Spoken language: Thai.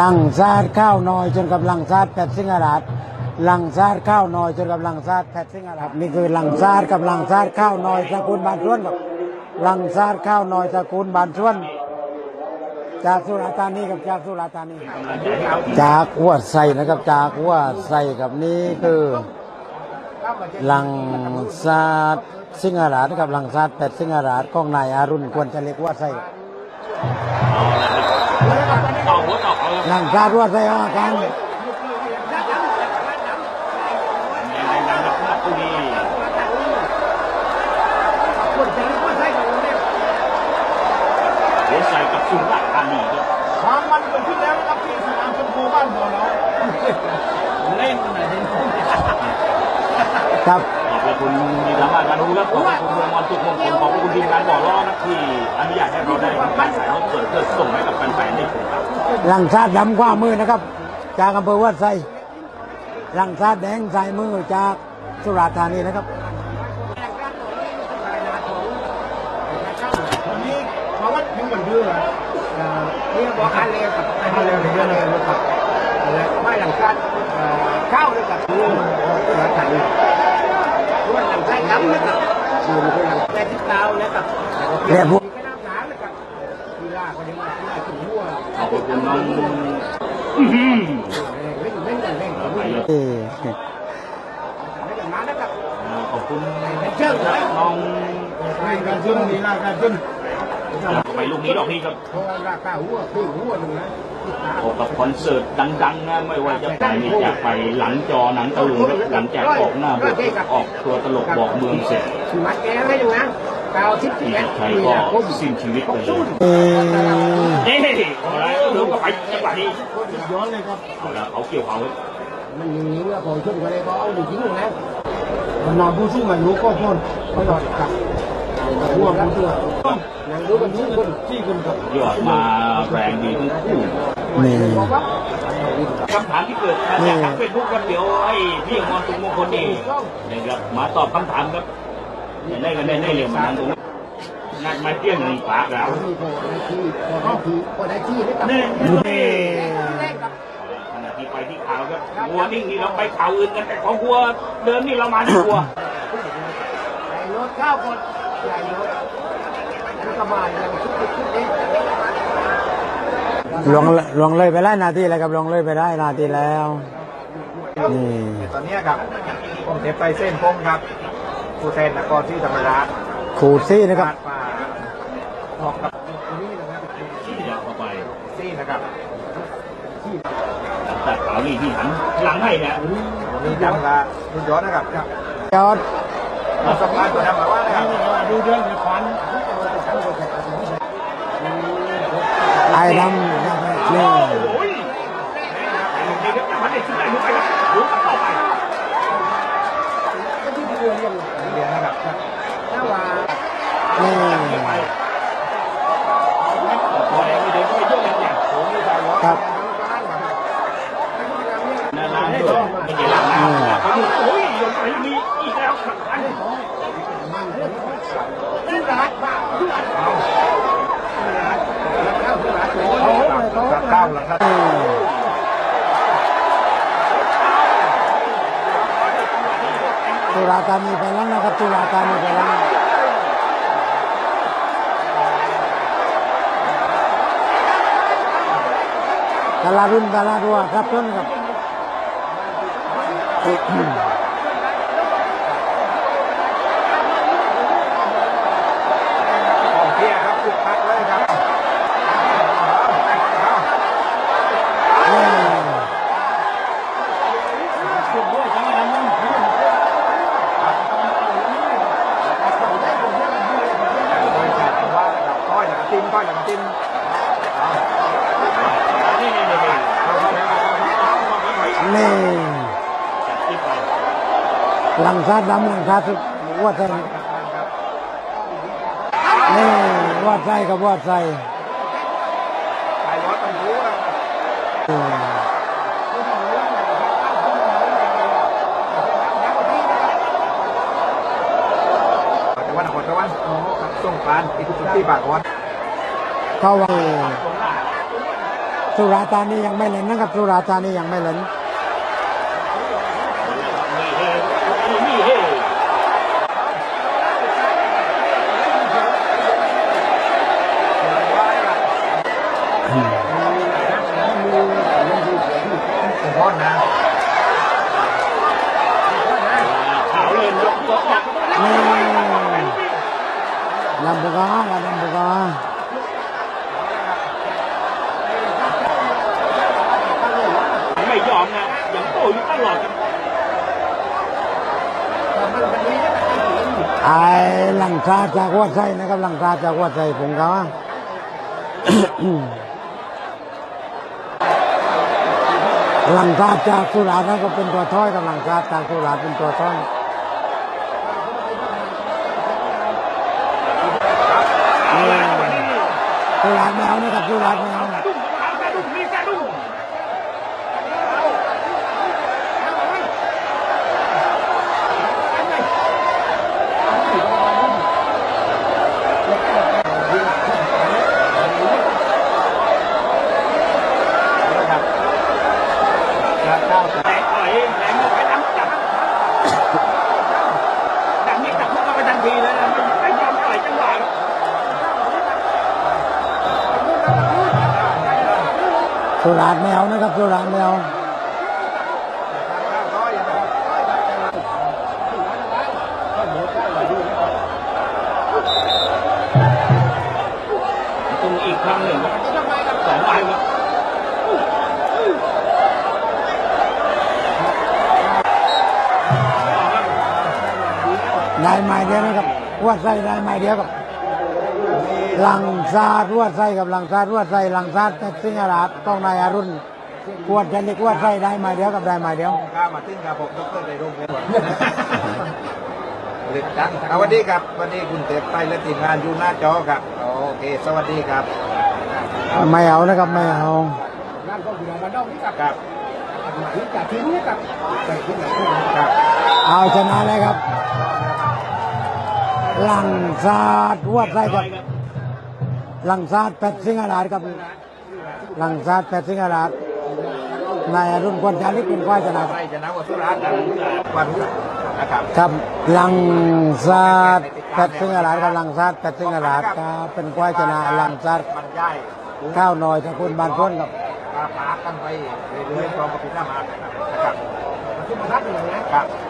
ลังซาดข้าวน้อยจนกับลังซาดแปดสิงหราชลังซาดข้าวน้อยจนกับลังซาดแปดสิงหราชนี่คือลังซาดกับลังซาดข้าวน้อยตระกูลบานชวนกับลังซาดข้าวน้อยตระกูลบานชวน จากสุราษฎร์ธานีกับจากสุราษฎร์ธานี จากหัวไส่นะครับจากหัวไส่กับนี่คือลังซาดสิงหราชกับลังซาดแปดสิงหราชของนายอารุณควรจะเรียกว่าไส่ หัวต่อเอาลังซาดว่าไส่ว่ากันในในนักนักผู้นี้หัวใส่กับสุราษฎร์ธานีครับความมันเกิดขึ้นแล้วนะครับที่สนามชมพูบ้านบ่อเราเล่นนะเล่นครับขอบ คุณมีสามารถมาดูครับขอบคุณเมืองมอนทุกมงคลขอบคุณทีมงานบ่อล้อนะที่อนุญาตให้เราได้ทำการสายรถเปิดเพื่อส่งให้กับแฟนๆได้ชมครับลังซาดดำกว่ามือนะครับ จากอำเภอวัดไซลังซาดแดงใส่มือจากสุราษฎร์ธานีนะครับวันนี้มาวัดพิมพ์กันเดือนี่บอกอันเร็วกับอันเร็วถึงเดือนเลยนะครับไม่หลังการข้าวเลยกับเรื่องที่หลังการนี่ส่ วนหลังการน้ำนะครับส่วนหลังแต่ที่เท้านะครับเรียกพวกก็น้ำหนาเลยกับกีฬาคนนี้กีฬาขึ้นหัวขอบคุณน้องอื้อหือเล่นเล่นกันเล่นกันไปเลยเอ่อเนกันมานะครับขอบคุณเชื่อเลยน้องเล่นกันขึ้นกีฬากันขึ้น ไปลูกนี้ดอกนี้ครับพอราคาหัวขึ้นหัวหนึ่งนะพบกับคอนเสิร์ตดังๆนะไม่ว่าจะไปนี่จะไปหลังจอหนังตะลุงหลังจากออกหน้าบทออกตัวตลกบอกเมืองเสร็จมัดแกไม่อยู่นะเก้าสิบพี่เอ็ดชัยปีก็นะผมสิ้นชีวิตไปเลยเอ่อเฮ้ยเอาละเดี๋ยวก็ไปจังหวะนี้ย้อนเลยครับเอาละเขาเกี่ยวเขาไว้มันอย่างนี้ว่าพอช่วยกันเลยก็เอาจริงๆแล้วมันนำผู้สู้อายุก็พ้นก็ยอดกับ ร่วมผู้สู้นางดูกันที่คนที่คนกับยอดมาแรงดีทั้งคู่นี่คำถามที่เกิดมาจากทางเฟซบุ๊กครับเดี๋ยวให้พี่อมรสุขมงคลนี่นะครับมาตอบคำถามครับได้กันได้ได้เร็วมาทางตรงนัดมาเที่ยงปากแล้วที่พอได้ที่พอได้ที่พอได้ที่ได้กับนี่นี่ขณะที่ไปที่ข่าวครับวัวนิ่งนี่เราไปข่าวอื่นกันแต่ของวัวเดิมนี่เรามาที่วัวรถข้าวคน ใส่รถนี่ก็มาอย่างชุดชุดนี้ลวงลวงเลยไปได้นาทีแล้วครับลวงเลยไปได้นาทีแล้วนี่ตอนนี้ครับผมเทไปเส้นพงครับผู้แทนนครที่ธรรมราชขูดซี่นะครับป่าออกกับนี่นะครับที่เดียวเข้าไปซี่นะครับแต่ข่าวนี่ที่หันหลังให้เนี่ยมีจำกับคุณย้อนนะครับครับจอดประ สบการณ์ตัวทำมาว่านะครับ ดูเรื่องในควันไอ้ดำนี่ โอ้ยนี่ครับมันได้ชุดได้ลุกไปครับลุกต่อไป เรียนนะครับถ้าว่า นี่ พอแล้วไม่เดินไม่ยกอย่าง ผมมีสายล้อ ครับ นานๆด้วยไม่ใช่หลังนะโอ้ยยกไปมีอีกแล้วครับอัน ที่ร้านบ้าที่ร้านเอาเข้าที่ร้านโอ้เข้าแล้วครับ นี่ สุราษฎร์ธานีไปแล้วนะครับสุราษฎร์ธานีไปแล้วตลาดรุ่นตลาดรัวครับต้นครับ โอเคครับสุดพักเลยครับ นี่ สุดด้วยจังหวะนั้น ว่าก้ อยหนังจิ้มก้อยหนังจิ้มนี่นี่นี่นี่นี่จัดที่ไปหลังซาดดำหลังซาดสุดวัดไส้นี่วัดไส้กับวัดไส้สายร้อยต้องรู้นะอืมแต่วันนครตะวันส่งการอีกทุกที่บาทวัน เข้าวังสุราษฎร์ธานียังไม่เล่นนะครับสุราษฎร์ธานียังไม่เล่นนี่เฮ้นี่เฮ้พอนนะขาวเลยยกยกจักนี่ลำบุกาลำบุกา ไม่ ยอมนะยังโตอยู่ตลอดไอ้หลังคาจากวัดไส้นะครับหลังคาจากวัดไส้ผมก็หลังคาจากสุราษฎร์นั่นก็เป็นตัวท้อยกับหลังคาจากสุราษฎร์เป็นตัวท้อยเอาละวันนี้สุราษฎร์ไม่เอานะครับสุราษฎร์ไม่เสุราษฎร์ไม่เอานะครับสุราษฎร์ไม่เอาตรงอีกครั้งหนึ่งสองใบครับได้ไม้เดียวนะครับวัดไส้ได้ไม้เดียวกับ หลังซาดวัดไส้กับหลังซาดวัดไส้หลังซาดเพชรสิงหราชต้องนายอรุณกวดจันทร์วัดไส้ได้ไม้เดียวกับได้ไม้เดียวข้ามาตึ้งครับผมดรในโรงเรียนเด็กจังสวัสดีครับสวัสดีคุณเต๋อไตและทีมงานอยู่หน้าจอครับ โอเค สวัสดีครับ ไม่เอานะครับไม่เอานั่นก็อยู่ในบ้านนอกนี่ครับครับนี่จากที่นี้ครับใส่ที่ไหนครับเอาชนะเลยครับห ลังซาดวัดไส้กับหลังซาดเพชรสิงหราชกับหลังซาดเพชรสิงหราชนายอรุณกวนจาริกเป็นฝ่ายชนะใครจะนับว่าสุราษฎร์วันนะครับครับหลังซาดเพชรสิงหราชกับหลังซาดเพชรสิงหราชก็เป็นฝ่ายชนะหลังซาดบรรยายข้าวหน่อยตะคุณบานพ้นกับปาปากันไปเรื่อยๆพร้อมกับพี่น้ามานะครับขึ้นมาทักเลยนะครับ